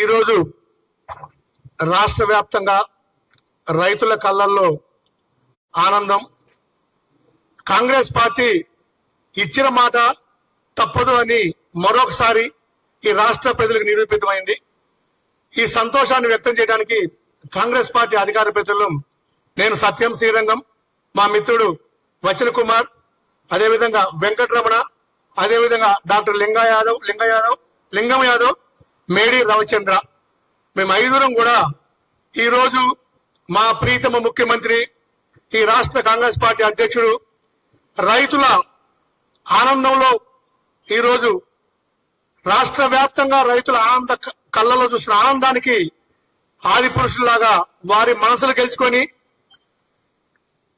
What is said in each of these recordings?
ఈరోజు రాష్ట్ర వ్యాప్తంగా రైతుల కళ్ళల్లో ఆనందం. కాంగ్రెస్ పార్టీ ఇచ్చిన మాట తప్పదు అని మరొకసారి ఈ రాష్ట్ర ప్రజలకు నిరూపితమైంది. ఈ సంతోషాన్ని వ్యక్తం చేయడానికి కాంగ్రెస్ పార్టీ అధికార ప్రజలు నేను సత్యం శ్రీరంగం. మా మిత్రుడు వచన కుమార్ అదేవిధంగా వెంకటరమణ అదేవిధంగా డాక్టర్ లింగ యాదవ్ లింగ యాదవ్ లింగం యాదవ్ మేడి రవిచంద్ర. మేము ఐదుగురం కూడా ఈరోజు మా ప్రీతమ ముఖ్యమంత్రి ఈ రాష్ట్ర కాంగ్రెస్ పార్టీ అధ్యక్షుడు రైతుల ఆనందంలో ఈరోజు రాష్ట్ర వ్యాప్తంగా రైతుల ఆనంద కళ్ళలో చూస్తున్న ఆనందానికి ఆది పురుషుల్లాగా వారి మనసులు గెలుచుకొని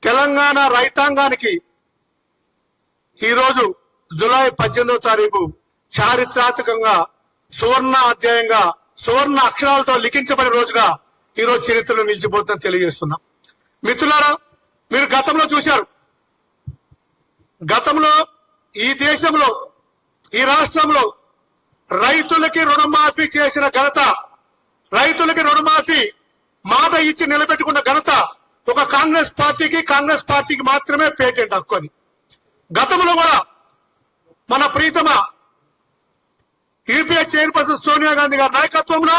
తెలంగాణ రైతాంగానికి ఈరోజు జూలై పద్దెనిమిదో తారీఖు చారిత్రాత్మకంగా సువర్ణ అధ్యాయంగా సువర్ణ అక్షరాలతో లిఖించబడిన రోజుగా ఈరోజు చరిత్రలో నిలిచిపోతుందని తెలియజేస్తున్నాం. మిత్రులారా మీరు గతంలో చూశారు. గతంలో ఈ దేశంలో ఈ రాష్ట్రంలో రైతులకి రుణమాఫీ చేసిన ఘనత రైతులకి రుణమాఫీ మాట ఇచ్చి నిలబెట్టుకున్న ఘనత ఒక కాంగ్రెస్ పార్టీకి కాంగ్రెస్ పార్టీకి మాత్రమే పేటెంట్ హక్కు అది. గతంలో కూడా మన ప్రీతమ యూపీఏ చైర్పర్సన్ సోనియా గాంధీ గారి నాయకత్వంలో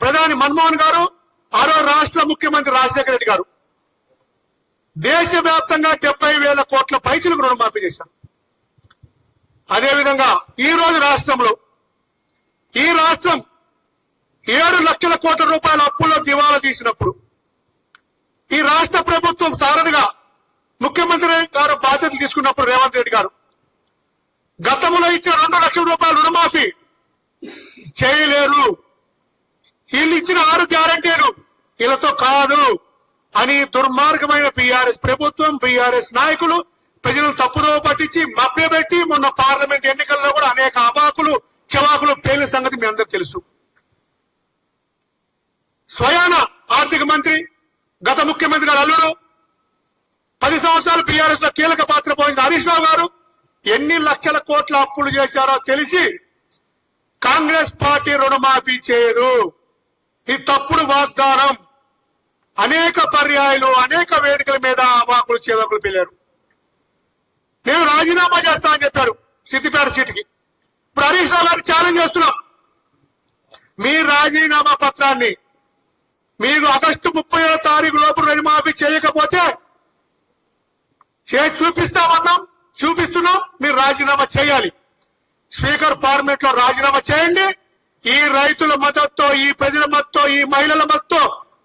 ప్రధాని మన్మోహన్ గారు ఆరో రాష్ట్ర ముఖ్యమంత్రి రాజశేఖర రెడ్డి గారు. దేశవ్యాప్తంగా డెబ్బై వేల కోట్ల పైసలకు రుణమాఫీ చేశారు. అదేవిధంగా ఈ రోజు రాష్ట్రంలో ఈ రాష్ట్రం ఏడు లక్షల కోట్ల రూపాయల అప్పుల్లో దివాలా తీసినప్పుడు ఈ రాష్ట్ర ప్రభుత్వం సారథిగా ముఖ్యమంత్రి గారు బాధ్యతలు తీసుకున్నప్పుడు రేవంత్ రెడ్డి గారు గతంలో ఇచ్చిన రెండు లక్షల రూపాయల రుణమాఫీ చేయలేరు. వీళ్ళు ఇచ్చిన ఆరు గ్యారంటీలు వీళ్ళతో కాదు అని దుర్మార్గమైన బీఆర్ఎస్ ప్రభుత్వం బీఆర్ఎస్ నాయకులు ప్రజలను తప్పుదో పట్టించి మభ్యపెట్టి మొన్న పార్లమెంట్ ఎన్నికల్లో కూడా అనేక అబాకులు చెవాకులు పేలిన సంగతి మీ అందరు తెలుసు. స్వయాన ఆర్థిక మంత్రి గత ముఖ్యమంత్రి గారు అల్లుడు పది సంవత్సరాలు బీఆర్ఎస్లో కీలక పాత్ర పోయిన హరీష్ రావు గారు. ఎన్ని లక్షల కోట్ల అప్పులు చేశారో తెలిసి కాంగ్రెస్ పార్టీ రుణమాఫీ చేయదు. ఈ తప్పుడు వాగ్దానం అనేక పర్యాయాలు అనేక వేదికల మీద అవాకులు చేవకులు పెళ్ళారు నేను రాజీనామా చేస్తానని చెప్పారు సిద్దిపేట సీటుకి. ఇప్పుడు హరీష్ రావు ఛాలెంజ్ చేస్తున్నాం. మీ రాజీనామా పత్రాన్ని మీరు ఆగస్టు ముప్పై తారీఖు లోపు రుణమాఫీ చేయకపోతే చేసి చూపిస్తామన్నాం చూపిస్తున్నాం మీరు రాజీనామా చేయాలి. స్పీకర్ ఫార్మేట్లో రాజీనామా చేయండి. ఈ రైతుల మద్దతుతో ఈ ప్రజల మద్దతు ఈ మహిళల మద్దతు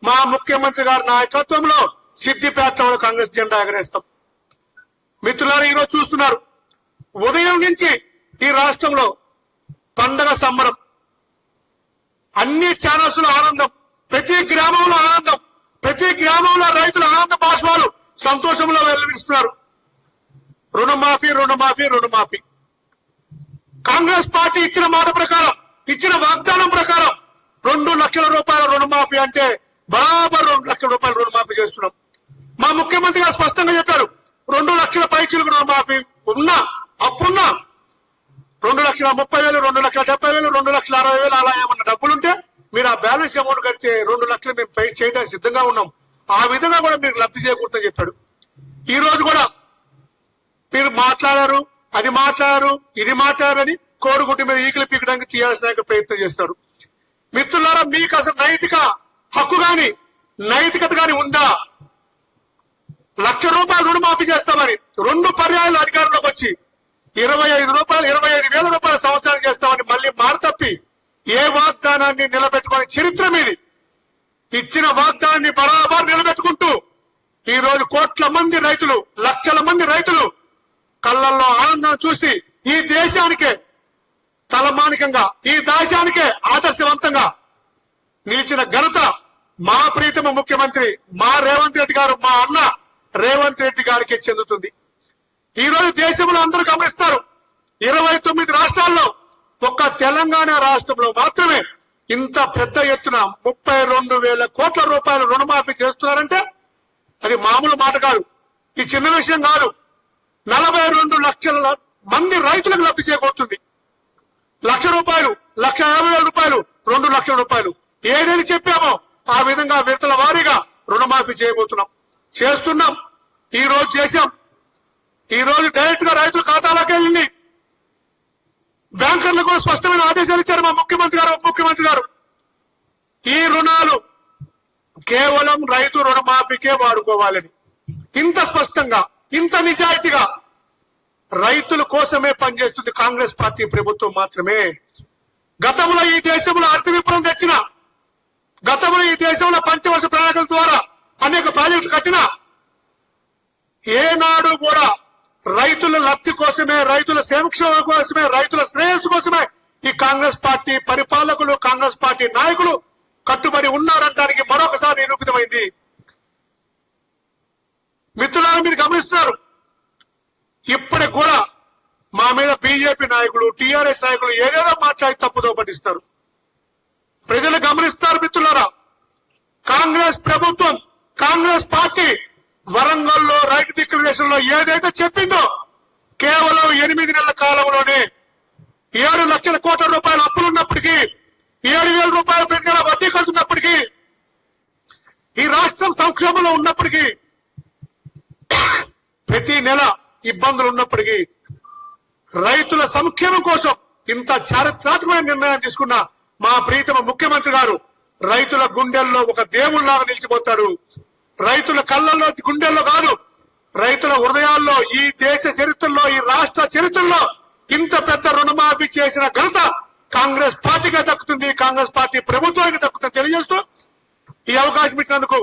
మా ముఖ్యమంత్రి గారి నాయకత్వంలో సిద్దిపేటలో కాంగ్రెస్ జెండా ఎగరేస్తాం. మిత్రులారు ఈరోజు చూస్తున్నారు ఉదయం నుంచి ఈ రాష్ట్రంలో పండగ సంబరం అన్ని ఛానల్స్లో ఆనందం ప్రతి గ్రామంలో ఆనందం ప్రతి గ్రామంలో రైతుల ఆనంద బాష్పాలు సంతోషంలో వెల్లడిస్తున్నారు రుణమాఫీ రుణమాఫీ రుణమాఫీ. కాంగ్రెస్ పార్టీ ఇచ్చిన మాట ప్రకారం ఇచ్చిన వాగ్దానం ప్రకారం రెండు లక్షల రూపాయల రుణమాఫీ అంటే బరాబర్ రెండు లక్షల రూపాయల రుణమాఫీ చేస్తున్నాం. మా ముఖ్యమంత్రి గారు స్పష్టంగా చెప్పారు రెండు లక్షల పైచీలకు రుణమాఫీ ఉన్నా అప్పున్నా. రెండు లక్షల ముప్పై వేలు రెండు లక్షల డెబ్బై వేలు రెండు లక్షల అరవై వేలు అలా ఏమన్నా డబ్బులుంటే మీరు ఆ బ్యాలెన్స్ అమౌంట్ కడితే రెండు లక్షలు మేము పై చేయడానికి సిద్ధంగా ఉన్నాం. ఆ విధంగా కూడా మీరు లబ్ధి చేకూరుతుందని చెప్పాడు. ఈ రోజు కూడా మీరు మాట్లాడారు అది మాట్లాడారు ఇది మాట్లాడారని కోడిగుడ్డి మీద ఈకలు పీకడానికి తీయాల్సిన ప్రయత్నం చేస్తారు. మిత్రులారా మీకు అసలు నైతిక హక్కు గాని నైతికత గాని ఉందా? లక్ష రూపాయలు రుణమాఫీ చేస్తామని రెండు పర్యాయాలు అధికారంలోకి వచ్చి ఇరవై ఐదు రూపాయలు ఇరవై ఐదు వేల రూపాయల సంవత్సరాలు చేస్తామని మళ్ళీ మారతప్పి ఏ వాగ్దానాన్ని నిలబెట్టుకునే చరిత్ర మీది. ఇచ్చిన వాగ్దానాన్ని బరాబర్ నిలబెట్టుకుంటూ ఈ రోజు కోట్ల మంది రైతులు లక్షల మంది రైతులు కళ్ళల్లో ఆనందం చూసి ఈ దేశానికే తలమానికంగా ఈ దేశానికే ఆదర్శవంతంగా నిలిచిన ఘనత మా ప్రీతమ ముఖ్యమంత్రి మా రేవంత్ రెడ్డి గారు మా అన్న రేవంత్ రెడ్డి గారికి చెందుతుంది. ఈ రోజు దేశంలో అందరూ గమనిస్తారు ఇరవై తొమ్మిది రాష్ట్రాల్లో ఒక్క తెలంగాణ రాష్ట్రంలో మాత్రమే ఇంత పెద్ద ఎత్తున ముప్పై రెండు వేల కోట్ల రూపాయలు రుణమాఫీ చేస్తున్నారంటే అది మామూలు మాట కాదు. ఈ చిన్న విషయం కాదు. నలభై రెండు లక్షల మంది రైతులకు లబ్ధి చేకూరుతుంది. లక్ష రూపాయలు లక్ష యాభై వేల రూపాయలు రెండు లక్షల రూపాయలు. ఏదేని చెప్పామో ఆ విధంగా విడతల వారీగా రుణమాఫీ చేయబోతున్నాం. చేస్తున్నాం. ఈ రోజు చేశాం. ఈ రోజు డైరెక్ట్గా రైతుల ఖాతాలోకి వెళ్ళింది. బ్యాంకర్లకు కూడా స్పష్టమైన ఆదేశాలు ఇచ్చారు మా ముఖ్యమంత్రి గారు ముఖ్యమంత్రి గారు. ఈ రుణాలు కేవలం రైతు రుణమాఫీకే వాడుకోవాలని. ఇంత స్పష్టంగా ఇంత నిజాయితీగా రైతుల కోసమే పనిచేస్తుంది కాంగ్రెస్ పార్టీ ప్రభుత్వం మాత్రమే. గతంలో ఈ దేశంలో అర్థ విప్లవం తెచ్చిన గతంలో ఈ దేశంలో పంచవర్ష ప్రణాళికల ద్వారా అనేక ప్రాజెక్టులు కట్టిన ఏనాడు కూడా రైతుల లబ్ధి కోసమే రైతుల సంక్షేమం కోసమే రైతుల శ్రేయస్సు కోసమే ఈ కాంగ్రెస్ పార్టీ పరిపాలకులు కాంగ్రెస్ పార్టీ నాయకులు కట్టుబడి ఉన్నారనడానికి మరొకసారి నిరూపితమైంది. మిత్రులను మీరు గమనిస్తున్నారు? ఇప్పటికి కూడా మా మీద బీజేపీ నాయకులు టీఆర్ఎస్ నాయకులు ఏదేదో మాట్లాడి తప్పుదో పట్టిస్తారు. ప్రజలు గమనిస్తారు మిత్రులారా? కాంగ్రెస్ ప్రభుత్వం కాంగ్రెస్ పార్టీ వరంగల్లో రైట్ డిక్లరేషన్లో ఏదైతే చెప్పిందో కేవలం ఎనిమిది నెలల కాలంలోనే ఏడు లక్షల కోట్ల రూపాయల అప్పులున్నప్పటికీ ఏడు వేల రూపాయల ప్రతి నెల వడ్డీ కడుతున్నప్పటికీ ఈ రాష్ట్రం సంక్షేమంలో ఉన్నప్పటికీ ప్రతి నెల ఇబ్బందులు ఉన్నప్పటికీ రైతుల సంక్షేమం కోసం ఇంత చారిత్రాత్మకమైన నిర్ణయం తీసుకున్న మా ప్రీతమ ముఖ్యమంత్రి గారు రైతుల గుండెల్లో ఒక దేవుళ్ళాగా నిలిచిపోతాడు. రైతుల కళ్ళల్లో గుండెల్లో కాదు రైతుల హృదయాల్లో ఈ దేశ చరిత్రలో ఈ రాష్ట్ర చరిత్రలో ఇంత పెద్ద రుణమాఫీ చేసిన ఘనత కాంగ్రెస్ పార్టీగా దక్కుతుంది. కాంగ్రెస్ పార్టీ ప్రభుత్వానికి దక్కుతుంది తెలియజేస్తూ ఈ అవకాశం ఇచ్చినందుకు